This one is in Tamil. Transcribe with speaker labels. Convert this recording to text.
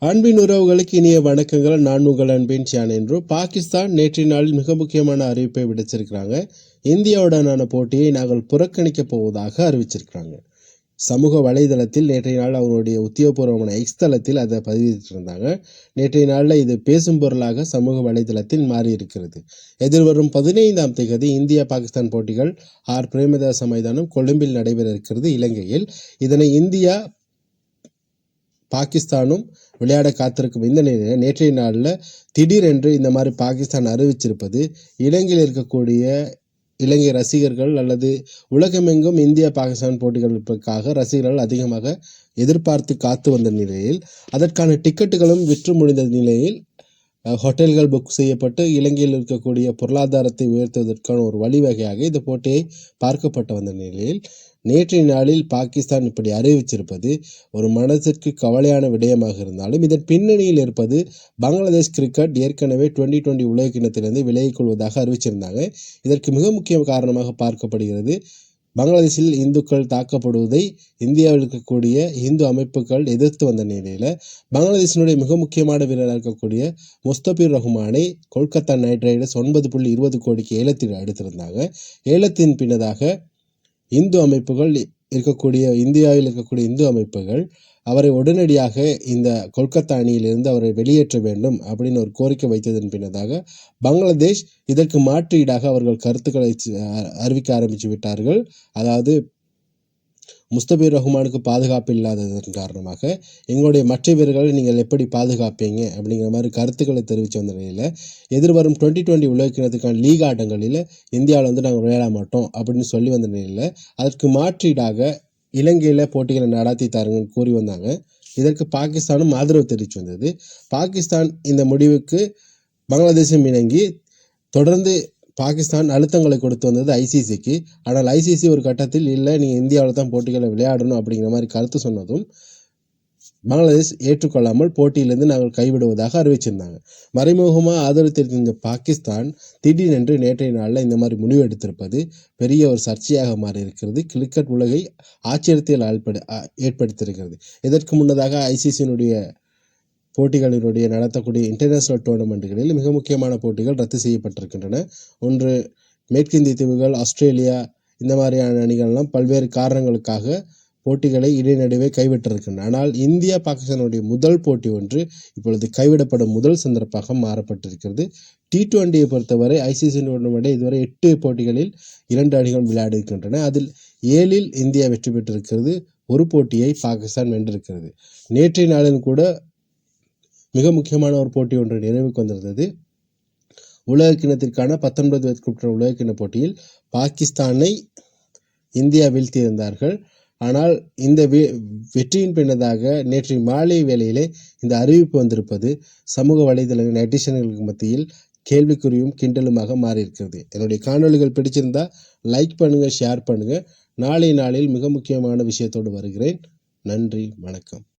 Speaker 1: அன்பின் உறவுகளுக்கு இனிய வணக்கங்கள். நான் உங்கள் அன்பின் சியான் என்று பாகிஸ்தான் நேற்றைய நாளில் மிக முக்கியமான அறிவிப்பை விடுச்சிருக்கிறாங்க இந்தியாவுடனான போட்டியை நாங்கள் புறக்கணிக்கப் போவதாக அறிவிச்சிருக்கிறாங்க. சமூக வலைதளத்தில் நேற்றைய நாள் அவங்களுடைய உத்தியோகபூர்வமான எக்ஸ் தளத்தில் அதை பதிவிட்டிருந்தாங்க. நேற்றைய நாளில் இது பேசும் பொருளாக சமூக வலைதளத்தில் மாறி இருக்கிறது எதிர்வரும் பதினைந்தாம் தேதி இந்தியா பாகிஸ்தான் போட்டிகள் ஆர். பிரேமதாச மைதானம் கொழும்பில் நடைபெற இருக்கிறது இலங்கையில். இதனை இந்தியா பாகிஸ்தானும் விளையாட காத்திருக்கும் இந்த நிலையில் நேற்றைய நாளில் திடீரென்று இந்த மாதிரி பாகிஸ்தான் அறிவிச்சிருப்பது இலங்கையில் இருக்கக்கூடிய இலங்கை ரசிகர்கள் அல்லது உலகமெங்கும் இந்தியா பாகிஸ்தான் போட்டிகளுக்காக ரசிகர்கள் அதிகமாக எதிர்பார்த்து காத்து வந்த நிலையில் அதற்கான டிக்கெட்டுகளும் விற்று முடிந்த நிலையில் ஹோட்டல்கள் புக் செய்யப்பட்டு இலங்கையில் இருக்கக்கூடிய பொருளாதாரத்தை உயர்த்துவதற்கான ஒரு வழிவகையாக இந்த போட்டியை பார்க்கப்பட்டு வந்த நிலையில் நேற்றைய நாளில் பாகிஸ்தான் இப்படி அறிவிச்சிருப்பது ஒரு மனதிற்கு கவலையான விடயமாக இருந்தாலும் இதன் பின்னணியில் இருப்பது பங்களாதேஷ் கிரிக்கெட் ஏற்கனவே டுவெண்ட்டி டுவெண்ட்டி உலக கிண்ணத்திலிருந்து விலகிக் கொள்வதாக அறிவிச்சிருந்தாங்க. இதற்கு மிக முக்கிய காரணமாக பார்க்கப்படுகிறது பங்களாதேஷில் இந்துக்கள் தாக்கப்படுவதை இந்தியாவில் இருக்கக்கூடிய இந்து அமைப்புகள் எதிர்த்து வந்த நிலையில் பங்களாதேஷினுடைய மிக முக்கியமான வீரராக இருக்கக்கூடிய முஸ்தபிர் ரஹ்மானை கொல்கத்தா நைட் ரைடர்ஸ் ஒன்பது புள்ளி இருபது கோடிக்கு ஏலத்தில் எடுத்திருந்தாங்க ஏலத்தின் பின்னதாக இந்து அமைப்புகள் இருக்கக்கூடிய இந்தியாவில் இருக்கக்கூடிய இந்து அமைப்புகள் அவரை உடனடியாக இந்த கொல்கத்தா அணியிலிருந்து அவரை வெளியேற்ற வேண்டும் அப்படின்னு ஒரு கோரிக்கை வைத்ததன் பின்னதாக பங்களாதேஷ் இதற்கு மாற்று ஈடாக அவர்கள் கருத்துக்களை அறிவிக்க ஆரம்பித்து விட்டார்கள். அதாவது முஸ்தபிர் ரஹ்மானுக்கு பாதுகாப்பு இல்லாததன் காரணமாக எங்களுடைய மற்ற வீரர்களை நீங்கள் எப்படி பாதுகாப்பீங்க அப்படிங்கிற மாதிரி கருத்துக்களை தெரிவித்து வந்த நிலையில் எதிர்வரும் டுவெண்ட்டி டுவெண்ட்டி உலகக்கிணத்துக்கான லீக் ஆட்டங்களில் இந்தியாவில் வந்து நாங்கள் விளையாட மாட்டோம் அப்படின்னு சொல்லி வந்த நிலையில் அதற்கு மாற்றீடாக இலங்கையில் போட்டிகளை நடாத்தி தாருங்கன்னு கூறி வந்தாங்க. இதற்கு பாகிஸ்தானும் ஆதரவு தெரிவித்து வந்தது. பாகிஸ்தான் இந்த முடிவுக்கு பங்களாதேசம் இணங்கி தொடர்ந்து பாகிஸ்தான் அழுத்தங்களை கொடுத்து வந்தது ஐசிசிக்கு ஆனால் ஐசிசி ஒரு கட்டத்தில் இல்லை நீங்கள் இந்தியாவில் தான் போட்டிகளை விளையாடணும் அப்படிங்கிற மாதிரி கருத்து சொன்னதும் பங்களாதேஷ் ஏற்றுக்கொள்ளாமல் போட்டியிலிருந்து நாங்கள் கைவிடுவதாக அறிவிச்சிருந்தாங்க. மறைமுகமாக ஆதரவு பாகிஸ்தான் திடீரென்று நேற்றைய நாளில் இந்த மாதிரி முடிவு எடுத்திருப்பது பெரிய ஒரு சர்ச்சையாக மாறி இருக்கிறது கிரிக்கெட் உலகை ஆச்சரியத்தில் ஏற்படுத்தியிருக்கிறது. இதற்கு முன்னதாக ஐசிசியினுடைய போட்டிகளினுடைய நடத்தக்கூடிய இன்டர்நேஷனல் டோர்னமெண்ட்டுகளில் மிக முக்கியமான போட்டிகள் ரத்து செய்யப்பட்டிருக்கின்றன. ஒன்று மேற்கிந்திய தீவுகள் ஆஸ்திரேலியா இந்த மாதிரியான அணிகள்லாம் பல்வேறு காரணங்களுக்காக போட்டிகளை இடைநடுவே கைவிட்டிருக்கின்றன. ஆனால் இந்தியா பாகிஸ்தானுடைய முதல் போட்டி ஒன்று இப்பொழுது கைவிடப்படும் முதல் சந்தர்ப்பமாக மாறப்பட்டிருக்கிறது. டி டுவெண்ட்டியை பொறுத்தவரை ஐசிசி டோர்னமெண்ட்டை இதுவரை எட்டு போட்டிகளில் இரண்டு அணிகள் விளையாடிருக்கின்றன அதில் ஏழில் இந்தியா வெற்றி பெற்றிருக்கிறது. ஒரு போட்டியை பாகிஸ்தான் வென்றிருக்கிறது. நேற்றைய நாளில் கூட மிக முக்கியமான ஒரு போட்டி ஒன்று நிறைவுக்கு வந்திருந்தது. உலக கிணத்திற்கான பத்தொன்பது வயதுக்குட்பட்ட உலக கிண போட்டியில் பாகிஸ்தானை இந்தியா வீழ்த்தியிருந்தார்கள். ஆனால் இந்த வெற்றியின் பின்னதாக நேற்று மாலை வேளையிலே இந்த அறிவிப்பு வந்திருப்பது சமூக வலைதளங்கள் நெட்டிசன்களுக்கு மத்தியில் கேள்விக்குறியும் கிண்டலுமாக மாறியிருக்கிறது. என்னுடைய காணொளிகள் பிடிச்சிருந்தா லைக் பண்ணுங்கள் ஷேர் பண்ணுங்கள் நாளை நாளில் மிக முக்கியமான விஷயத்தோடு வருகிறேன். நன்றி வணக்கம்.